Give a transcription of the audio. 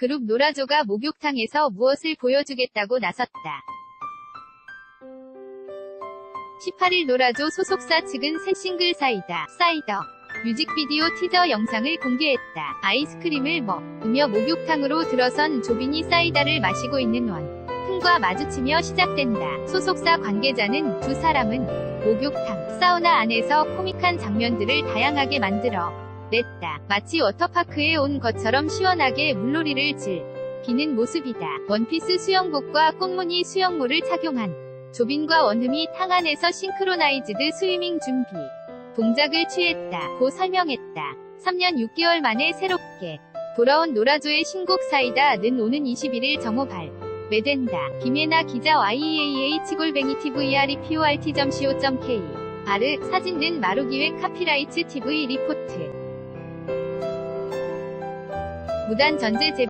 그룹 노라조가 목욕탕에서 무엇을 보여주겠다고 나섰다. 18일 노라조 소속사 측은 새 싱글 사이다, 사이더, 뮤직비디오 티저 영상을 공개했다. 아이스크림을 먹으며 목욕탕으로 들어선 조빈이 사이다를 마시고 있는 원. 흥과 마주치며 시작된다. 소속사 관계자는 두 사람은 목욕탕, 사우나 안에서 코믹한 장면들을 다양하게 만들어 냈다. 마치 워터파크에 온 것처럼 시원하게 물놀이를 즐기는 모습이다. 원피스 수영복과 꽃무늬 수영모를 착용한 조빈과 원흠이 탕 안에서 싱크로나이즈드 스위밍 준비 동작을 취했다. 고 설명했다. 3년 6개월 만에 새롭게 돌아온 노라조의 신곡 사이다는 오는 21일 정오 발 매된다. 김혜나 기자 YEAA 치골뱅이 TVREPORT.co.k 아르 사진는 마루기획 카피라이츠 TV 리포트 무단 전제 제